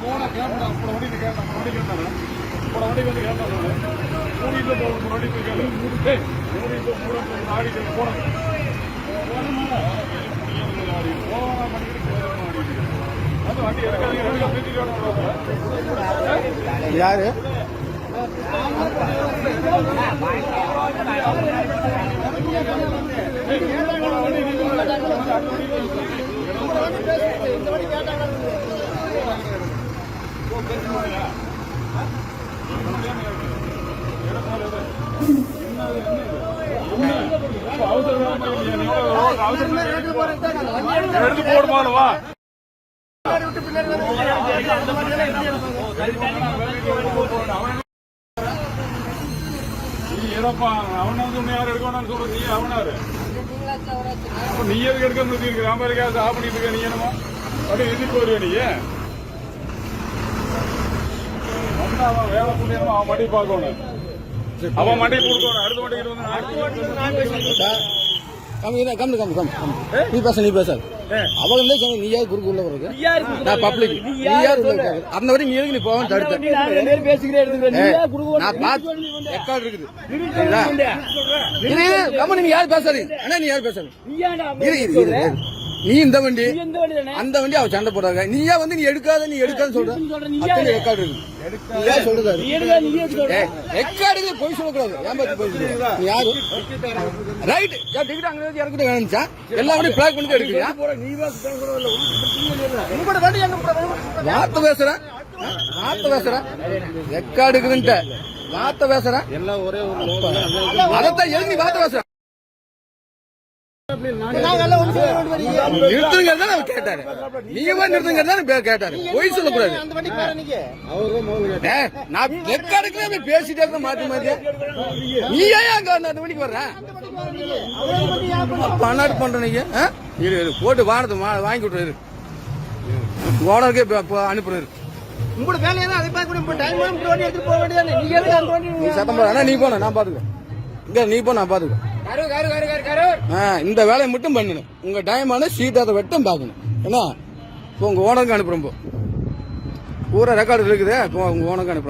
போன கேட்டா அப்புறம் வண்டி கேட்டா வண்டி கேட்டாரு அப்புறம் வண்டி வந்து கேட்டாரு மூடிட்டு போகணும் வண்டி போய் ஏய் மூடிட்டு மூட ஆடிட்டு போனோம் அது வண்டி எடுக்காதீங்க எடுக்க யாரு எடுத்து போடுமான்னு நீ ஏதப்பா அவனை வந்து யார் எடுக்கணும்னு சொல்ற? நீ அவனாரு நீ எதுக்கு எடுக்க முடியும் ராம இருக்கா சாப்பிட்டு இருக்க நீ என்னமா? அப்படி எதிர்ப்பு வருவே நீ? அவன் வேலை புண்ணியமா அவன் மடி பார்க்கணும். அவன் மடி கொடுக்கணும் அடுத்த மண்டிக்கு வந்து come come come come come நீ பேச நீ பேச. அவங்க சொன்ன நீ யார் குறுக்கு உள்ள நான் பப்ளிக் நீ யார் உள்ள இருக்காது அந்த நீ எதுக்கு நீ போவான்னு தடுத்த ஏய், நான் பார்த்து ரெக்கார்ட் இருக்குது. சரிங்களா? இரு, இரு, கம்முனு நீ யார் பேசாது அண்ணா நீ யார் பேசாது. நீ இந்த வண்டி அந்த வண்டி அவ சண்டை போடுறாங்க நீயா வந்து நீ எடுக்காத நீ எடுக்காத சொல்ற. அத்தனை ரெக்கார்டு இருக்கு. நீ யார் சொல்றது ஏய், ரெக்கார்டுல போய் சொல்லக்கூடாது. ஏமாத்தி போய் யாரு? ரைட் டிக்கெட் அங்க இருந்து இறக்கிட்டு வேணுச்சா எல்லா வண்டியும் பிளாக் பண்ணிட்டு எடுக்கிறியா? வார்த்தை பேசுற. ஆ? வார்த்தை பேசுற. ரெக்கார்டு இருக்குதுன்ட்ட. வார்த்தை பேசுற. எல்லாம் ஒரே ஒரு அதைத்தான் நீ வார்த்தை பேசுற. நிறுத்துங்க அவர் கேட்டாரு நீங்க நிறுத்துங்க தான் கேட்டாரு பொய் சொல்லக்கூடாது நான் ரெக்கார்டுக்கு போய் பேசிட்டே இருக்க மாத்தி மாத்தி நீ ஏன் அங்க அந்த மணிக்கு வர்ற பன்னாடு பண்ற நீங்க ஆ? இரு இரு போட்டு வானத்தை வா- வாங்கி விட்டுரு ஓனருக்கே அனுப்புறாரு உங்களோட வேலையை தான் பார்க்க முடியும். எடுத்துட்டு போக வேண்டியதானே. எதுக்கு அந்த நீ சத்தம் போட நீ போன நான் பாத்துக்க இங்க நீ போ நான் பாத்துக்க ஆ, இந்த வேலையை மட்டும் பண்ணணும். உங்க டைமான அதை வெட்டம் பார்க்கணும். என்ன இப்போ உங்க ஓனருக்கு அனுப்புறோம் பூரா ரெக்கார்டு இருக்குது இப்போ உங்க ஓனருக்கு அனுப்புறோம்